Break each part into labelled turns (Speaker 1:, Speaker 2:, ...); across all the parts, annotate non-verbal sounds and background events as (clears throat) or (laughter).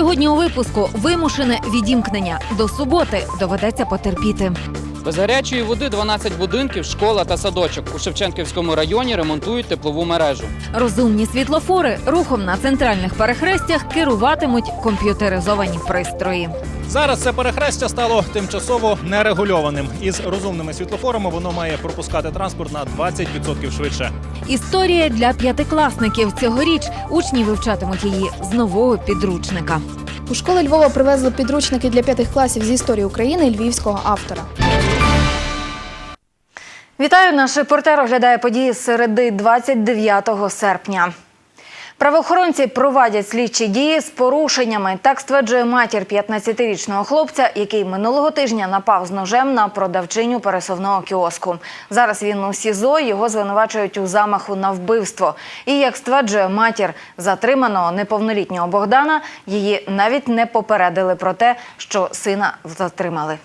Speaker 1: Сьогодні у випуску вимушене відімкнення. До суботи доведеться потерпіти.
Speaker 2: Без гарячої води 12 будинків, школа та садочок у Шевченківському районі ремонтують теплову мережу.
Speaker 1: Розумні світлофори рухом на центральних перехрестях керуватимуть комп'ютеризовані пристрої.
Speaker 3: Зараз це перехрестя стало тимчасово нерегульованим. Із розумними світлофорами воно має пропускати транспорт на 20% швидше.
Speaker 1: Історія для п'ятикласників. Цьогоріч учні вивчатимуть її з нового підручника.
Speaker 4: У школи Львова привезли підручники для п'ятих класів з історії України львівського автора.
Speaker 1: Вітаю! Наш репортер оглядає події середи 29 серпня. Правоохоронці проводять слідчі дії з порушеннями. Так стверджує матір 15-річного хлопця, який минулого тижня напав з ножем на продавчиню пересувного кіоску. Зараз він у СІЗО, його звинувачують у замаху на вбивство. І як стверджує матір затриманого неповнолітнього Богдана, її навіть не попередили про те, що сина затримали.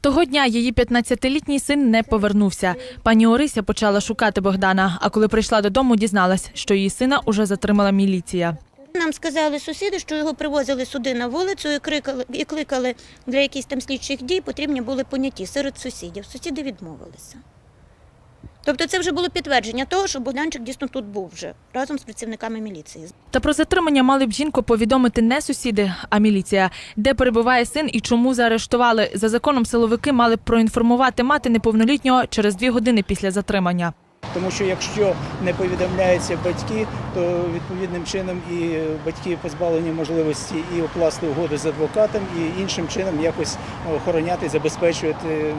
Speaker 5: Того дня її 15-літній син не повернувся. Пані Орися почала шукати Богдана, а коли прийшла додому, дізналась, що її сина уже затримала міліція.
Speaker 6: Нам сказали сусіди, що його привозили сюди на вулицю і крикали і кликали для якихось там слідчих дій, потрібні були поняті серед сусідів. Сусіди відмовилися. Тобто це вже було підтвердження того, що Богданчик дійсно тут був вже разом з працівниками міліції.
Speaker 5: Та про затримання мали б жінку повідомити не сусіди, а міліція. Де перебуває син і чому заарештували. За законом силовики мали б проінформувати мати неповнолітнього через дві години після затримання.
Speaker 7: Тому що якщо не повідомляються батьки, то відповідним чином і батьки позбавлені можливості і укласти угоду з адвокатом, і іншим чином якось охороняти, забезпечувати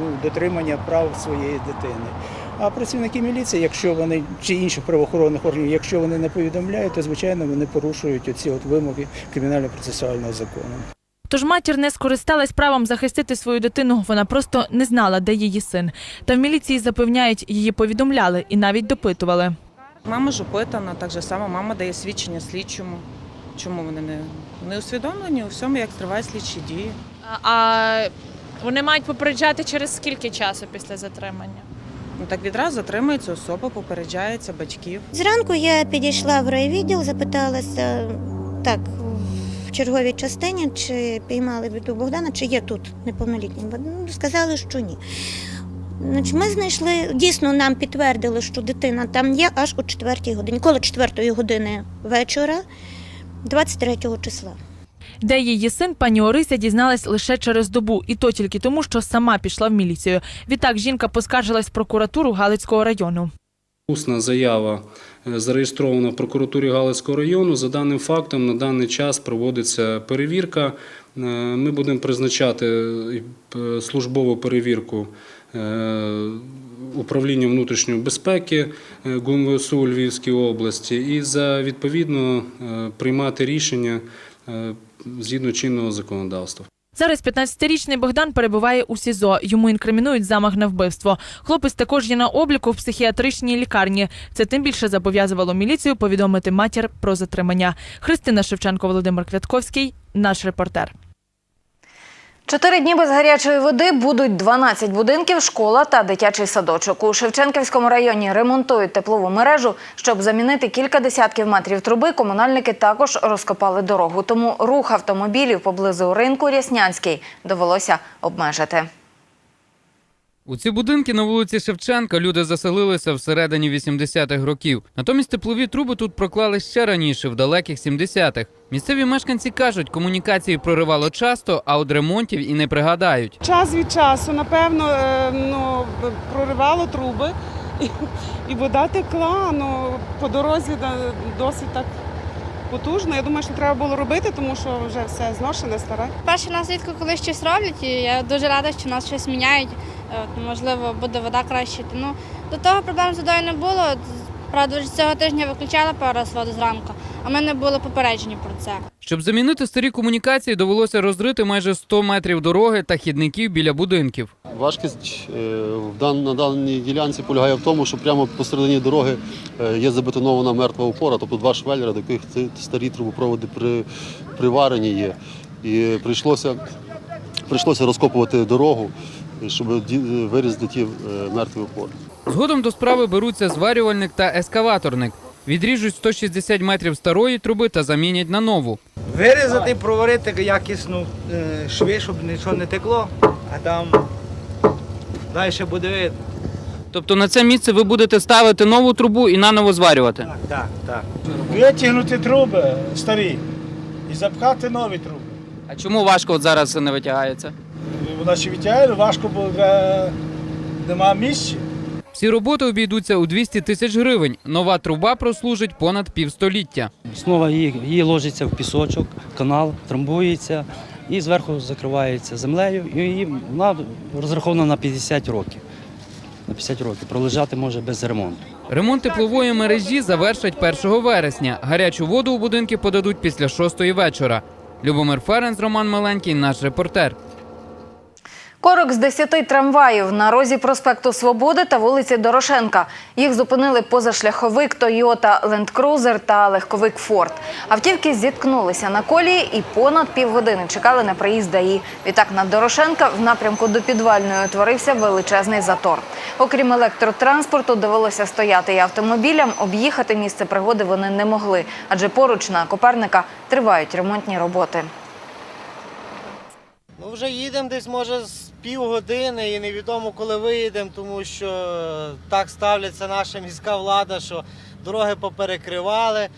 Speaker 7: ну, дотримання прав своєї дитини. А працівники міліції, якщо вони чи інших правоохоронних органів, якщо вони не повідомляють, то звичайно вони порушують оці от вимоги кримінально-процесуального закону.
Speaker 5: Тож матір не скористалась правом захистити свою дитину. Вона просто не знала, де її син. Та в міліції запевняють, її повідомляли і навіть допитували.
Speaker 8: Мама ж опитана, так же само мама дає свідчення слідчому. Чому вони не, не усвідомлені у всьому, як тривають слідчі дії?
Speaker 9: А вони мають попереджати через скільки часу після затримання?
Speaker 8: Ну так відразу затримується особа, попереджається батьків.
Speaker 6: Зранку я підійшла в райвідділ, запиталася так в черговій частині, чи піймали біду Богдана, чи є тут неповнолітній. Ну, Сказали, що ні. Значить, ми знайшли, дійсно нам підтвердили, що дитина там є аж о 4 годині, коло 4 години вечора, 23 числа.
Speaker 5: Де її син, пані Орися дізналась лише через добу, і то тільки тому, що сама пішла в міліцію. Відтак жінка поскаржилась в прокуратуру Галицького району.
Speaker 10: Усна заява е, зареєстрована в прокуратурі Галицького району. За даним фактом, на даний час проводиться перевірка. Е, Ми будемо призначати е, службову перевірку управління внутрішньої безпеки ГУМВСУ Львівській області і за відповідно приймати рішення згідно чинного законодавства.
Speaker 5: Зараз 15-річний Богдан перебуває у СІЗО. Йому інкримінують замах на вбивство. Хлопець також є на обліку в психіатричній лікарні. Це тим більше зобов'язувало міліцію повідомити матір про затримання. Христина Шевченко, Володимир Квятковський, наш репортер.
Speaker 1: Чотири дні без гарячої води будуть 12 будинків, школа та дитячий садочок. У Шевченківському районі ремонтують теплову мережу. Щоб замінити кілька десятків метрів труби, комунальники також розкопали дорогу. Тому рух автомобілів поблизу ринку Ряснянський довелося обмежити.
Speaker 2: У ці будинки на вулиці Шевченка люди заселилися всередині 80-х років. Натомість теплові труби тут проклали ще раніше, в далеких 70-х. Місцеві мешканці кажуть, комунікації проривало часто, а от ремонтів і не пригадають.
Speaker 11: Час від часу, напевно, е, ну, проривало труби і, і вода текла. Ну, по дорозі досить так потужно. Я думаю, що треба було робити, тому що вже все зношене, старе.
Speaker 9: Перше нас рідко коли щось роблять, і я дуже рада, що нас щось міняють. От, Можливо, буде вода краще. Ну, до того проблем з водою не було. Правда, вже цього тижня виключали пару раз воду зранку, а ми не були попереджені про це.
Speaker 2: Щоб замінити старі комунікації, довелося розрити майже 100 метрів дороги та хідників біля будинків.
Speaker 12: Важкість е, на даній ділянці полягає в тому, що прямо посередині дороги е, є забетонована мертва опора, тобто два швеллера, до яких ці старі трубопроводи при, приварені є. І прийшлося, прийшлося розкопувати дорогу, щоб вирізати ті е, мертві опори.
Speaker 2: Згодом до справи беруться зварювальник та ескаваторник. Відріжуть 160 метрів старої труби та замінять на нову.
Speaker 13: Вирізати, проварити якісну е, шви, щоб нічого не текло, а там далі буде видно.
Speaker 2: Тобто на це місце ви будете ставити нову трубу і наново зварювати.
Speaker 13: Так, так, так.
Speaker 7: Витягнути труби старі і запхати нові труби.
Speaker 2: А чому важко от зараз не витягається?
Speaker 7: Вона ще відтягає, важко, бо нема місця.
Speaker 2: Всі роботи обійдуться у 200 тисяч гривень. Нова труба прослужить понад півстоліття.
Speaker 14: Основа її, її ложиться в пісочок, канал трамбується і зверху закривається землею. І її- вона розрахована на 50 років. На 50 років пролежати може без ремонту.
Speaker 2: Ремонт теплової мережі завершать 1 вересня. Гарячу воду у будинки подадуть після 6 вечора. Любомир Ференц, Роман Маленький, наш репортер.
Speaker 1: Корок з 10 трамваїв на розі проспекту Свободи та вулиці Дорошенка. Їх зупинили позашляховик Land Cruiser та легковик Ford. Автівки зіткнулися на колії і понад півгодини чекали на приїзд ДАІ. Відтак на Дорошенка в напрямку до підвальної утворився величезний затор. Окрім електротранспорту, довелося стояти і автомобілям. Об'їхати місце пригоди вони не могли, адже поруч на Коперника тривають ремонтні роботи.
Speaker 13: Ну вже їдемо десь може з півгодини і невідомо коли виїдемо, тому що так ставляться наша міська влада, що дороги поперекривали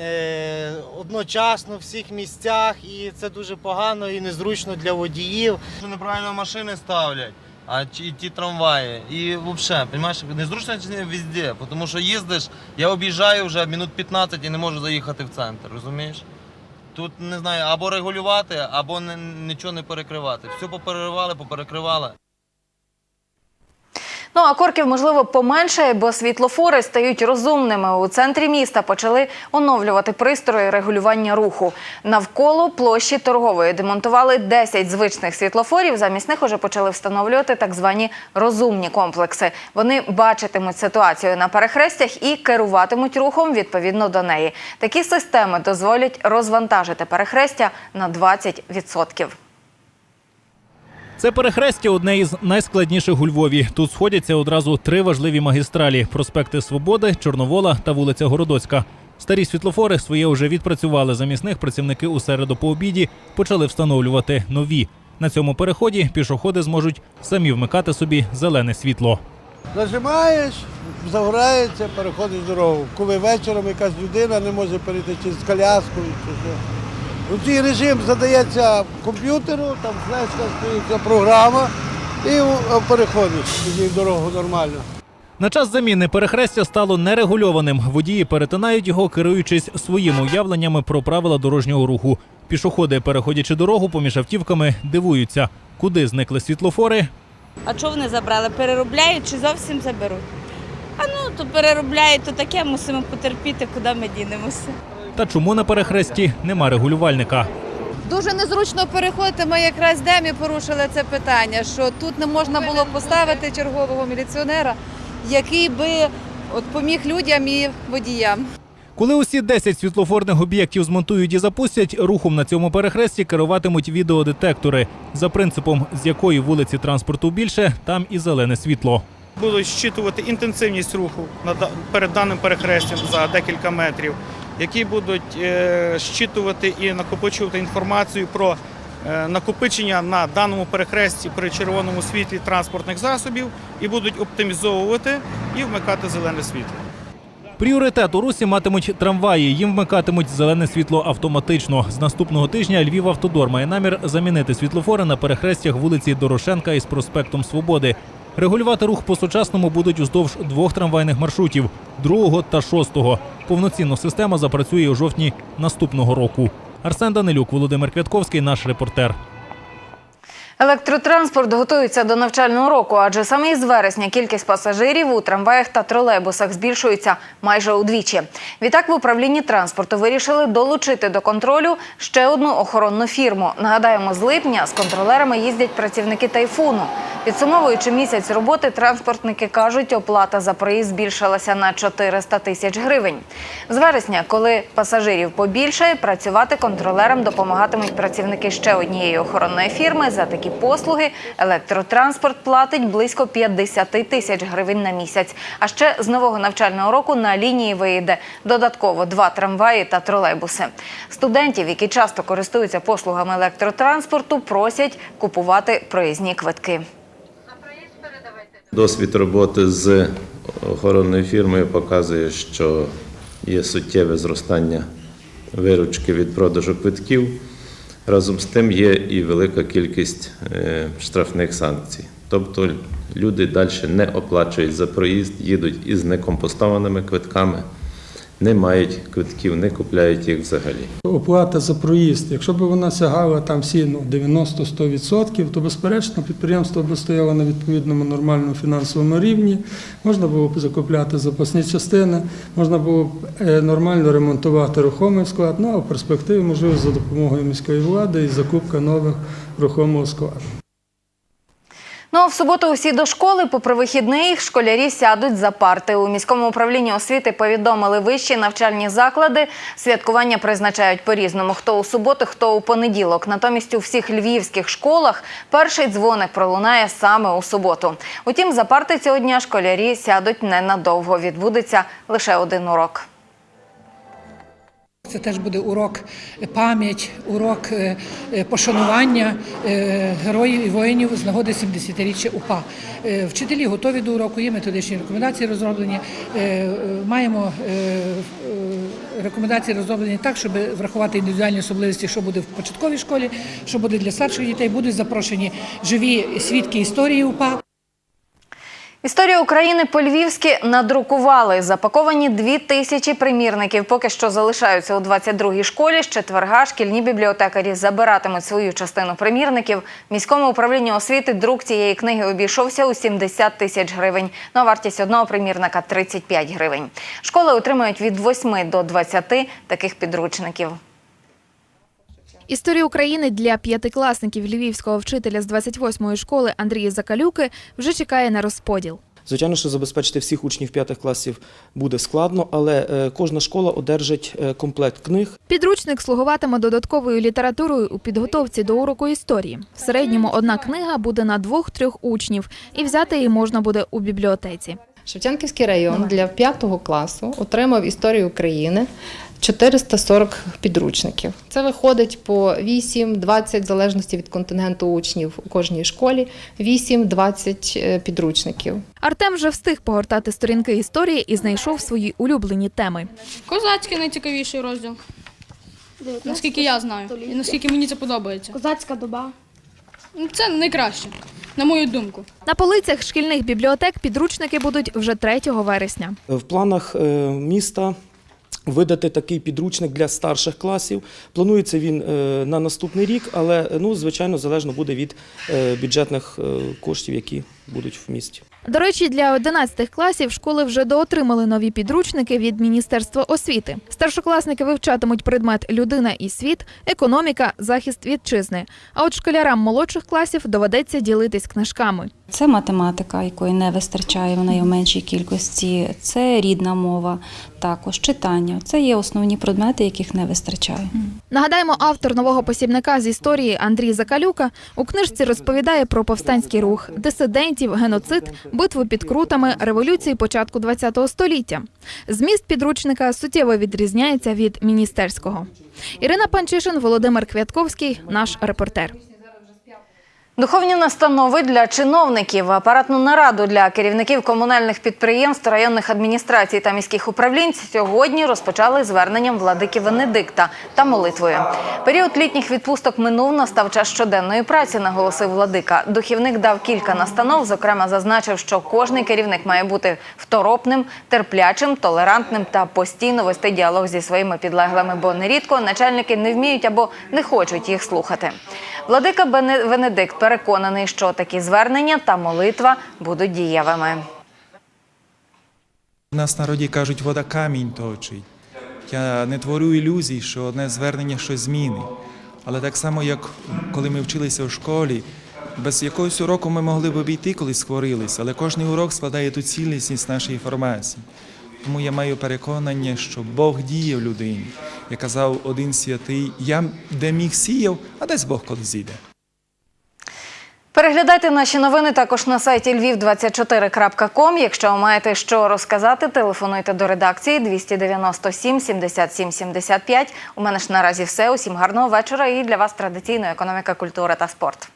Speaker 13: е, одночасно в всіх місцях, і це дуже погано і незручно для водіїв.
Speaker 15: Неправильно машини ставлять, а чи- і ті трамваї. І взагалі, розумієш, незручно це везде, тому що їздиш, я об'їжджаю вже минут 15 і не можу заїхати в центр, розумієш? Тут не знаю, або регулювати, або не, нічого не перекривати. Все попереривали, поперекривали.
Speaker 1: Ну а корків можливо поменшає, бо світлофори стають розумними. У центрі міста почали оновлювати пристрої регулювання руху. Навколо площі торгової демонтували 10 звичних світлофорів. Замість них уже почали встановлювати так звані розумні комплекси. Вони бачитимуть ситуацію на перехрестях і керуватимуть рухом відповідно до неї. Такі системи дозволять розвантажити перехрестя на 20%.
Speaker 3: Це перехрестя одне із найскладніших у Львові. Тут сходяться одразу три важливі магістралі: проспекти Свободи, Чорновола та вулиця Городоцька. Старі світлофори своє вже відпрацювали. Замість них працівники у середу по обіді почали встановлювати нові. На цьому переході пішоходи зможуть самі вмикати собі зелене світло.
Speaker 13: Нажимаєш, загорається, переходиш дорогу. Коли вечором якась людина не може перейти через коляскою чи що. У цей режим задається комп'ютеру, там флешка стоїть програма і переходиш в дорогу нормально.
Speaker 3: На час заміни перехрестя стало нерегульованим. Водії перетинають його, керуючись своїми уявленнями про правила дорожнього руху. Пішоходи, переходячи дорогу поміж автівками, дивуються, куди зникли світлофори,
Speaker 9: А що вони забрали? Переробляють чи зовсім заберуть? А ну, то переробляють, то таке мусимо потерпіти, куди ми дінемося.
Speaker 3: Та чому на перехресті нема регулювальника.
Speaker 9: Дуже незручно переходити. Ми якраз демі порушили це питання, що тут не можна було поставити чергового міліціонера, який би от поміг людям і водіям.
Speaker 3: Коли усі 10 світлофорних об'єктів змонтують і запустять, рухом на цьому перехресті керуватимуть відеодетектори. За принципом, з якої вулиці транспорту більше, там і зелене світло.
Speaker 7: Будуть щитувати інтенсивність руху перед даним перехрестям за декілька метрів, які будуть е, щитувати і накопичувати інформацію про е, накопичення на даному перехресті при червоному світлі транспортних засобів і будуть оптимізовувати і вмикати зелене світло.
Speaker 3: Пріоритет у русі матимуть трамваї. Їм вмикатимуть зелене світло автоматично. З наступного тижня Львів Автодор має намір замінити світлофори на перехрестях вулиці Дорошенка із проспектом Свободи. Регулювати рух по-сучасному будуть уздовж двох трамвайних маршрутів другого та шостого. Повноцінна система запрацює у жовтні наступного року. Арсен Данилюк, Володимир Квятковський, наш репортер.
Speaker 1: Електротранспорт готується до навчального року, адже саме із вересня кількість пасажирів у трамваях та тролейбусах збільшується майже удвічі. Відтак в управлінні транспорту вирішили долучити до контролю ще одну охоронну фірму. Нагадаємо, з липня з контролерами їздять працівники тайфуну. Підсумовуючи місяць роботи, транспортники кажуть, оплата за проїзд збільшилася на 400 тисяч гривень. З вересня, коли пасажирів побільшає, працювати контролерам допомагатимуть працівники ще однієї охоронної фірми. За такі які послуги, електротранспорт платить близько 50 тисяч гривень на місяць. А ще з нового навчального року на лінії виїде додатково два трамваї та тролейбуси. Студентів, які часто користуються послугами електротранспорту, просять купувати проїзні квитки.
Speaker 16: Досвід роботи з охоронною фірмою показує, що є суттєве зростання виручки від продажу квитків. Разом з тим є і велика кількість е, штрафних санкцій. Тобто люди далі не оплачують за проїзд, їдуть із некомпостованими квитками, не мають квитків, не купляють їх взагалі.
Speaker 17: Оплата за проїзд, якщо б вона сягала там всі ну, 90-100%, то безперечно підприємство б стояло на відповідному нормальному фінансовому рівні, можна було б закупляти запасні частини, можна було б е, нормально ремонтувати рухомий склад, ну а в перспективі, можливо, за допомогою міської влади і закупка нових рухомого складу.
Speaker 1: Ну а в суботу усі до школи, попри вихідний, школярі сядуть за парти. У міському управлінні освіти повідомили вищі навчальні заклади. Святкування призначають по-різному. Хто у суботу, хто у понеділок. Натомість у всіх львівських школах перший дзвоник пролунає саме у суботу. Утім, за парти цього дня школярі сядуть ненадовго. Відбудеться лише один урок.
Speaker 18: Це теж буде урок пам'ять, урок е, е, пошанування е, героїв і воїнів з нагоди 70-річчя УПА. Вчителі готові до уроку, є методичні рекомендації розроблені. Маємо рекомендації розроблені так, щоб врахувати індивідуальні особливості, що буде в початковій школі, що буде для старших дітей. Будуть запрошені живі свідки історії УПА.
Speaker 1: Історію України по-львівськи надрукували. Запаковані дві тисячі примірників. Поки що залишаються у 22-й школі. З четверга шкільні бібліотекарі забиратимуть свою частину примірників. Міському управлінню освіти друк цієї книги обійшовся у 70 тисяч гривень. Ну, а вартість одного примірника 35 гривень. Школи отримають від 8 до 20 таких підручників.
Speaker 4: Історію України для п'ятикласників львівського вчителя з 28-ї школи Андрія Закалюки вже чекає на розподіл.
Speaker 19: Звичайно, що забезпечити всіх учнів п'ятих класів буде складно, але е, кожна школа одержить е, комплект книг.
Speaker 4: Підручник слугуватиме додатковою літературою у підготовці до уроку історії. В середньому одна книга буде на двох-трьох учнів, і взяти її можна буде у бібліотеці.
Speaker 20: Шевченківський район для п'ятого класу отримав історію України 440 підручників. Це виходить по 8-20, в залежності від контингенту учнів у кожній школі, 8-20 е, підручників.
Speaker 4: Артем вже встиг погортати сторінки історії і знайшов свої улюблені теми.
Speaker 9: Козацький найцікавіший розділ. Наскільки я знаю. І наскільки мені це подобається.
Speaker 21: Козацька доба.
Speaker 9: Ну, Це найкраще, на мою думку.
Speaker 4: На полицях шкільних бібліотек підручники будуть вже 3 вересня.
Speaker 19: В планах е, міста видати такий підручник для старших класів. Планується він е, на наступний рік, але ну, звичайно залежно буде від е, бюджетних е, коштів, які будуть в місті.
Speaker 4: До речі, для 11 класів школи вже доотримали нові підручники від Міністерства освіти. Старшокласники вивчатимуть предмет людина і світ, економіка, захист вітчизни. А от школярам молодших класів доведеться ділитись книжками.
Speaker 22: Це математика, якої не вистачає, вона є в меншій кількості. Це рідна мова, також читання. Це є основні предмети, яких не вистачає.
Speaker 4: Нагадаємо, автор нового посібника з історії Андрій Закалюка у книжці розповідає про повстанський рух, дисидентів, геноцид, битву під крутами, революції початку ХХ століття. Зміст підручника суттєво відрізняється від міністерського. Ірина Панчишин, Володимир Квятковський, наш репортер.
Speaker 1: Духовні настанови для чиновників, апаратну нараду для керівників комунальних підприємств, районних адміністрацій та міських управлінь сьогодні розпочали зверненням владики Венедикта та молитвою. Період літніх відпусток минув, настав час щоденної праці, наголосив владика. Духівник дав кілька настанов. Зокрема, зазначив, що кожний керівник має бути второпним, терплячим, толерантним та постійно вести діалог зі своїми підлеглими, бо нерідко начальники не вміють або не хочуть їх слухати. Владика Венедикт переконаний, що такі звернення та молитва будуть дієвими.
Speaker 23: У нас народі кажуть, вода камінь точить. Я не творю ілюзій, що одне звернення щось змінить. Але так само, як коли ми вчилися в школі, без якогось уроку ми могли б обійти, коли схворилися, але кожний урок складає ту цілісність нашої формації. Тому я маю переконання, що Бог діє в людині. Я казав один святий, я де міг сіяв, а десь Бог коли зійде.
Speaker 24: Переглядайте наші новини також на сайті lviv24.com. Якщо маєте що розказати, телефонуйте до редакції 297 77 75. У мене ж наразі все. Усім гарного вечора і для вас традиційно економіка, культура та спорт.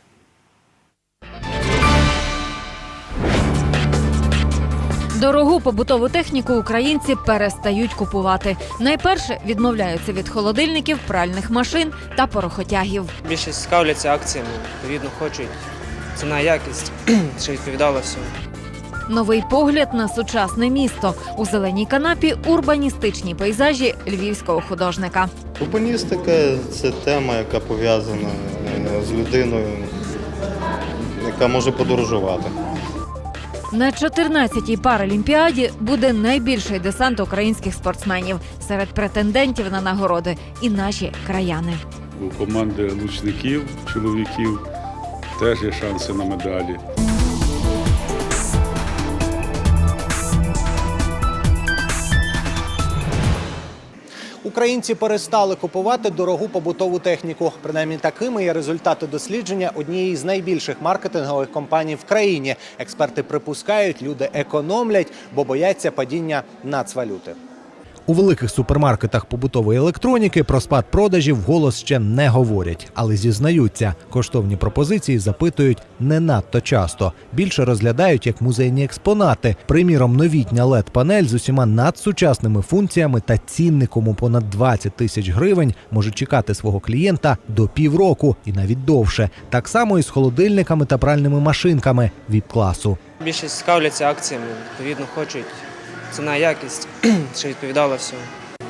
Speaker 24: Дорогу побутову техніку українці перестають купувати. Найперше відмовляються від холодильників, пральних машин та порохотягів.
Speaker 25: Більшість цікавляться акціями, відповідно хочуть ціна якість, (clears throat) що відповідало всьому.
Speaker 24: Новий погляд на сучасне місто у зеленій канапі урбаністичні пейзажі львівського художника.
Speaker 26: Урбаністика це тема, яка пов'язана е, з людиною, яка може подорожувати.
Speaker 24: На 14-й паралімпіаді буде найбільший десант українських спортсменів серед претендентів на нагороди і наші краяни.
Speaker 21: У команди лучників, чоловіків теж є шанси на медалі.
Speaker 27: Українці перестали купувати дорогу побутову техніку. Принаймні такими є результати дослідження однієї з найбільших маркетингових компаній в країні. Експерти припускають, люди економлять, бо бояться падіння нацвалюти.
Speaker 28: У великих супермаркетах побутової електроніки про спад продажів голос ще не говорять, але зізнаються, коштовні пропозиції запитують не надто часто. Більше розглядають як музейні експонати. Приміром, новітня led панель з усіма надсучасними функціями та цінником у понад 20 тисяч гривень може чекати свого клієнта до півроку і навіть довше. Так само і з холодильниками та пральними машинками від класу.
Speaker 25: Більшість цікавляться акціями, відповідно хочуть ціна якість, (clears throat) що відповідало всьому.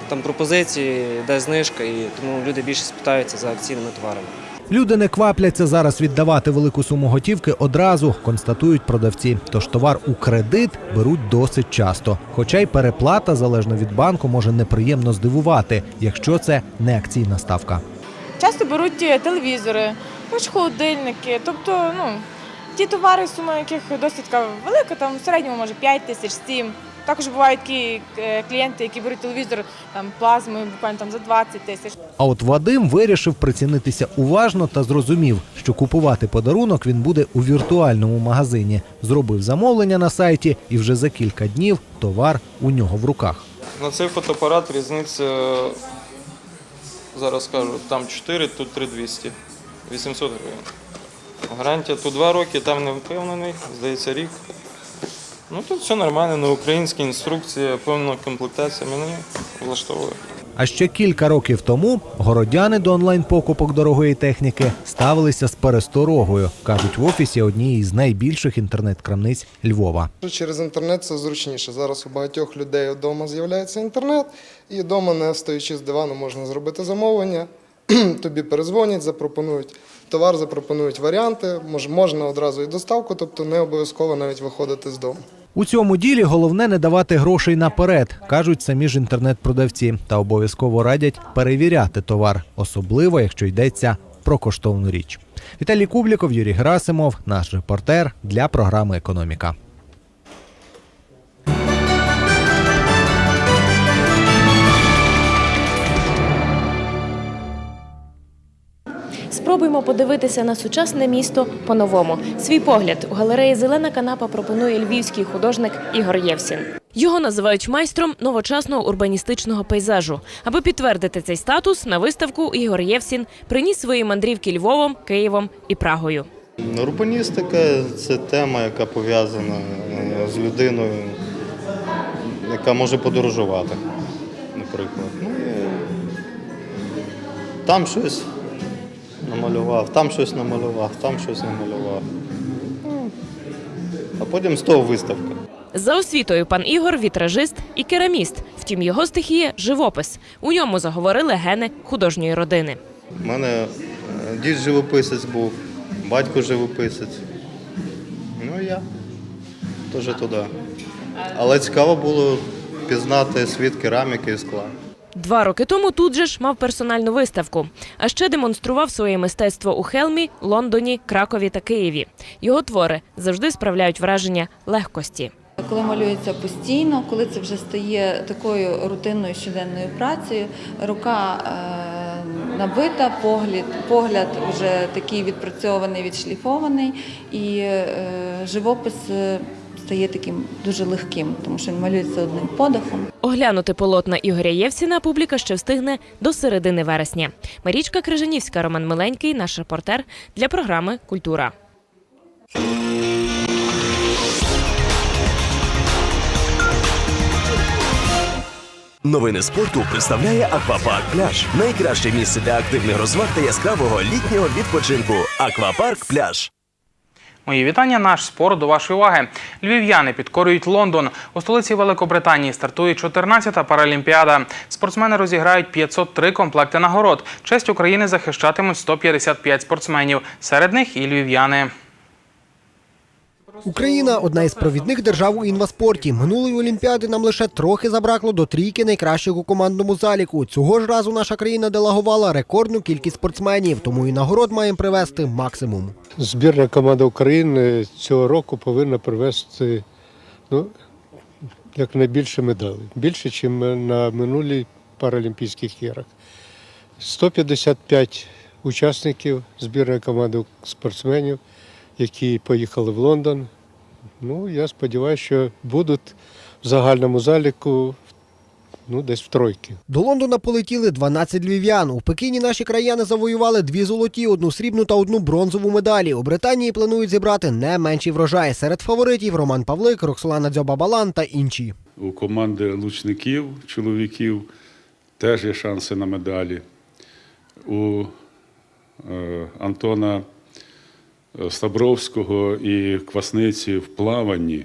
Speaker 25: Там пропозиції, де знижка, і тому люди більше спитаються за акційними товарами.
Speaker 28: Люди не квапляться зараз віддавати велику суму готівки одразу, констатують продавці. Тож товар у кредит беруть досить часто. Хоча й переплата, залежно від банку, може неприємно здивувати, якщо це не акційна ставка.
Speaker 23: Часто беруть е, телевізори, хоч холодильники, тобто, ну, ті товари, сума яких досить велика, там в середньому може 5 тисяч, 7. Також бувають такі е, клієнти, які беруть телевізор там плазмою буквально там за 20 тисяч.
Speaker 28: А от Вадим вирішив прицінитися уважно та зрозумів, що купувати подарунок він буде у віртуальному магазині. Зробив замовлення на сайті, і вже за кілька днів товар у нього в руках.
Speaker 29: На цей фотоапарат різниця, зараз скажу, там 4, тут 3200, 800 гривень. Гарантія тут 2 роки, там не впевнений, здається, рік. Ну тут все нормально, на українській інструкція, повна комплектація мене влаштовує.
Speaker 28: А ще кілька років тому городяни до онлайн-покупок дорогої техніки ставилися з пересторогою, кажуть в офісі однієї з найбільших інтернет-крамниць Львова.
Speaker 30: Через інтернет це зручніше. Зараз у багатьох людей вдома з'являється інтернет, і вдома, не стоячи з дивану, можна зробити замовлення. (clears throat) Тобі перезвонять, запропонують товар, запропонують варіанти. Мож- Можна одразу і доставку, тобто не обов'язково навіть виходити з дому.
Speaker 28: У цьому ділі головне не давати грошей наперед, кажуть самі ж інтернет-продавці, та обов'язково радять перевіряти товар, особливо якщо йдеться про коштовну річ. Віталій Кубліков, Юрій Герасимов, наш репортер для програми Економіка.
Speaker 31: Спробуймо подивитися на сучасне місто по-новому. Свій погляд у галереї Зелена канапа пропонує львівський художник Ігор Євсін. Його називають майстром новочасного урбаністичного пейзажу. Аби підтвердити цей статус, на виставку Ігор Євсін приніс свої мандрівки Львовом, Києвом і Прагою.
Speaker 26: Урбаністика це тема, яка пов'язана е, з людиною, яка може подорожувати, наприклад. Ну, і там щось намалював, там щось намалював, там щось намалював. А потім з того виставка.
Speaker 31: За освітою пан Ігор вітражист і кераміст. Втім, його стихія живопис. У ньому заговорили гени художньої родини.
Speaker 26: У мене е, дід живописець був, батько живописець. Ну і я теж туди. Але цікаво було пізнати світ кераміки і скла.
Speaker 31: Два роки тому тут же ж мав персональну виставку, а ще демонстрував своє мистецтво у Хелмі, Лондоні, Кракові та Києві. Його твори завжди справляють враження легкості.
Speaker 32: Коли малюється постійно, коли це вже стає такою рутинною щоденною працею, рука е, набита, погляд, погляд вже такий відпрацьований, відшліфований, і е, живопис е, стає таким дуже легким, тому що він малюється одним подихом.
Speaker 31: Оглянути полотна Ігоря Євсіна публіка ще встигне до середини вересня. Марічка Крижанівська, Роман Миленький, наш репортер для програми Культура.
Speaker 33: Новини спорту представляє Аквапарк Пляж. Найкраще місце для активних розваг та яскравого літнього відпочинку. Аквапарк Пляж.
Speaker 34: Мої вітання. Наш спорт до вашої уваги. Львів'яни підкорюють Лондон. У столиці Великобританії стартує 14-та паралімпіада. Спортсмени розіграють 503 комплекти нагород. Честь України захищатимуть 155 спортсменів. Серед них і львів'яни.
Speaker 35: Україна одна із провідних держав у інваспорті. Минулої олімпіади нам лише трохи забракло до трійки найкращих у командному заліку. Цього ж разу наша країна делегувала рекордну кількість спортсменів, тому і нагород маємо привезти максимум.
Speaker 36: Збірна команда України цього року повинна привезти ну, якнайбільше медалей. Більше, ніж на минулій Паралімпійських іграх. 155 учасників збірної команди спортсменів, які поїхали в Лондон. Ну, я сподіваюся, що будуть в загальному заліку ну, десь в тройки.
Speaker 35: До Лондона полетіли 12 львів'ян. У Пекіні наші краяни завоювали дві золоті, одну срібну та одну бронзову медалі. У Британії планують зібрати не менший врожай. Серед фаворитів Роман Павлик, Роксолана Дзьоба-Балан та інші.
Speaker 21: У команди лучників, чоловіків теж є шанси на медалі. У е, Антона Стабровського і Квасниці в плаванні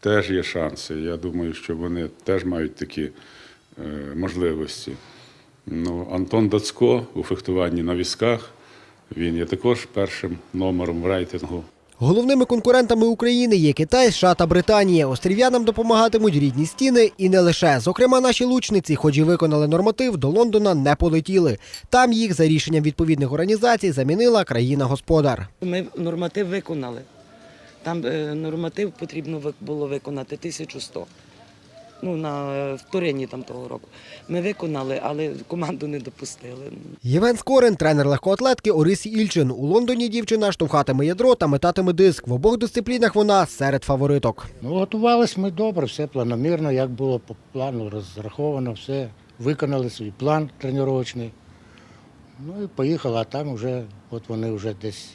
Speaker 21: теж є шанси. Я думаю, що вони теж мають такі е, можливості. Ну, Антон Дацько у фехтуванні на візках, він є також першим номером в рейтингу.
Speaker 35: Головними конкурентами України є Китай, США та Британія. Острів'янам допомагатимуть рідні стіни і не лише. Зокрема, наші лучниці, хоч і виконали норматив, до Лондона не полетіли. Там їх за рішенням відповідних організацій замінила країна-господар.
Speaker 37: Ми норматив виконали. Там е, норматив потрібно було виконати 1100. Ну, на е, вторинні там того року. Ми виконали, але команду не допустили.
Speaker 35: Євген Скорин, тренер легкоатлетки Орисі Ільчин. У Лондоні дівчина штовхатиме ядро та метатиме диск. В обох дисциплінах вона серед фавориток.
Speaker 38: Ну, готувались ми добре, все планомірно, як було по плану розраховано, все. Виконали свій план тренувальний. Ну і поїхали, а там вже, от вони вже десь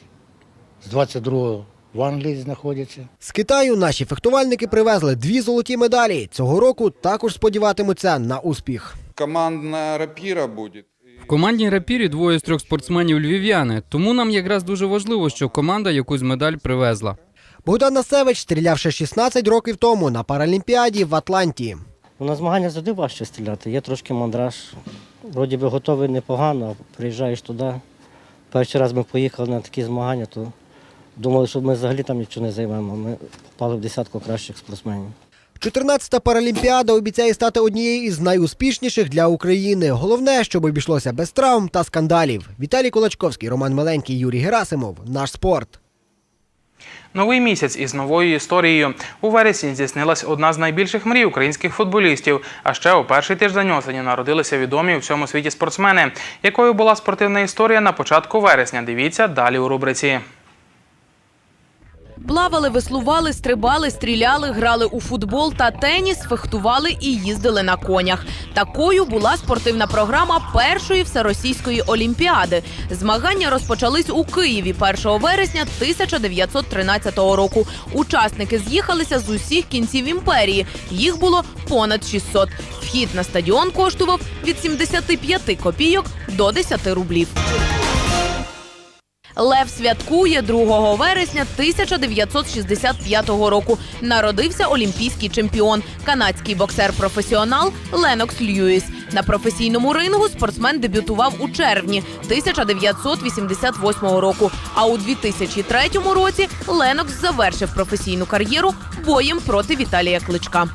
Speaker 38: з 22-го в Англії знаходяться.
Speaker 35: З Китаю наші фехтувальники привезли дві золоті медалі. Цього року також сподіватимуться на успіх.
Speaker 39: Командна рапіра буде.
Speaker 40: В командній рапірі двоє з трьох спортсменів львів'яни, тому нам якраз дуже важливо, що команда якусь медаль привезла.
Speaker 35: Богдан Насевич стріляв ще 16 років тому на Паралімпіаді в Атланті.
Speaker 41: Ну, На змагання завжди важче стріляти, є трошки мандраж. Вроді би готовий непогано, приїжджаєш туди. Перший раз ми поїхали на такі змагання, то думали, що ми взагалі там нічого не займемо. Ми попали в десятку кращих спортсменів.
Speaker 35: 14-та Паралімпіада обіцяє стати однією із найуспішніших для України. Головне, щоб обійшлося без травм та скандалів. Віталій Кулачковський, Роман Миленький, Юрій Герасимов. Наш спорт.
Speaker 34: Новий місяць із новою історією. У вересні здійснилась одна з найбільших мрій українських футболістів. А ще у перший тиждень осені народилися відомі у всьому світі спортсмени. Якою була спортивна історія на початку вересня? Дивіться далі у рубриці.
Speaker 42: Плавали, веслували, стрибали, стріляли, грали у футбол та теніс, фехтували і їздили на конях. Такою була спортивна програма першої всеросійської олімпіади. Змагання розпочались у Києві 1 вересня 1913 року. Учасники з'їхалися з усіх кінців імперії. Їх було понад 600. Вхід на стадіон коштував від 75 копійок до 10 рублів. Лев святкує 2 вересня 1965 року. Народився олімпійський чемпіон, канадський боксер-професіонал Ленокс Льюіс. На професійному рингу спортсмен дебютував у червні 1988 року. А у 2003 році Ленокс завершив професійну кар'єру боєм проти Віталія Кличка.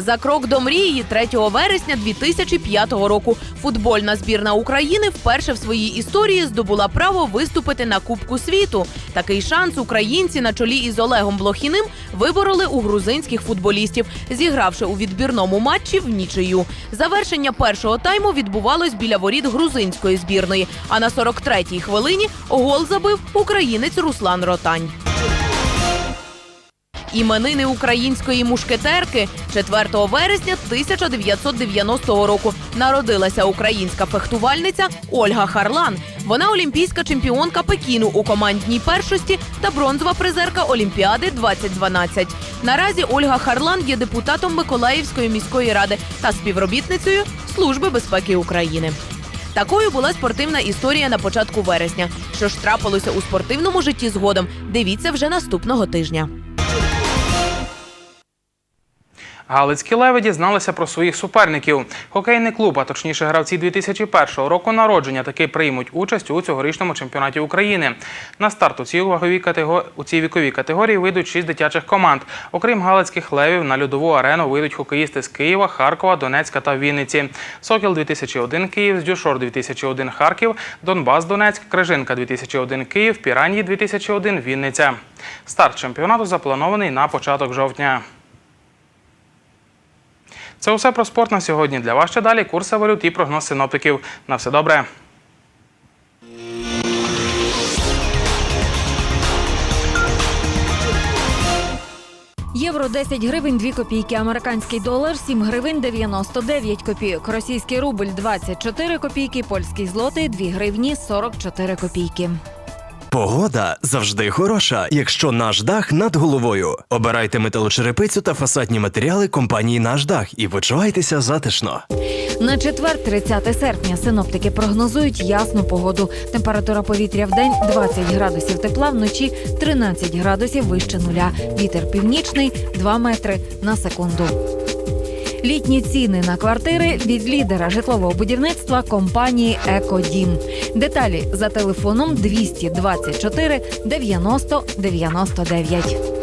Speaker 42: За крок до мрії 3 вересня 2005 року футбольна збірна України вперше в своїй історії здобула право виступити на Кубку світу. Такий шанс українці на чолі із Олегом Блохіним вибороли у грузинських футболістів, зігравши у відбірному матчі в нічию. Завершення першого тайму відбувалось біля воріт грузинської збірної. А на 43-й хвилині гол забив українець Руслан Ротань. Іменини української мушкетерки 4 вересня 1990 року народилася українська фехтувальниця Ольга Харлан. Вона олімпійська чемпіонка Пекіну у командній першості та бронзова призерка Олімпіади 2012. Наразі Ольга Харлан є депутатом Миколаївської міської ради та співробітницею Служби безпеки України. Такою була спортивна історія на початку вересня. Що ж трапилося у спортивному житті згодом? Дивіться вже наступного тижня.
Speaker 34: Галицькі леведі зналися про своїх суперників. Хокейний клуб, а точніше гравці 2001 року народження, таки приймуть участь у цьогорічному чемпіонаті України. На старт у цій ваговій катего... у цій віковій категорії вийдуть шість дитячих команд. Окрім галицьких левів, на льодову арену вийдуть хокеїсти з Києва, Харкова, Донецька та Вінниці. Сокіл 2001 Київ, Здюшор 2001 Харків, Донбас Донецьк, Крижинка 2001 Київ, Піранії 2001 Вінниця. Старт чемпіонату запланований на початок жовтня. Це усе про спорт на сьогодні. Для вас ще далі курси валют і прогноз синоптиків. На все добре.
Speaker 24: Євро 10 гривень 2 копійки, американський долар 7 гривень 99 копійок, російський рубль 24 копійки, польський злотий 2 гривні 44 копійки.
Speaker 33: Погода завжди хороша, якщо наш дах над головою. Обирайте металочерепицю та фасадні матеріали компанії Наш дах і почувайтеся затишно.
Speaker 24: На четвер, 30 серпня, синоптики прогнозують ясну погоду. Температура повітря в день 20 градусів тепла, вночі 13 градусів вище нуля. Вітер північний 2 метри на секунду. Літні ціни на квартири від лідера житлового будівництва компанії Екодім. Деталі за телефоном 224 90 99.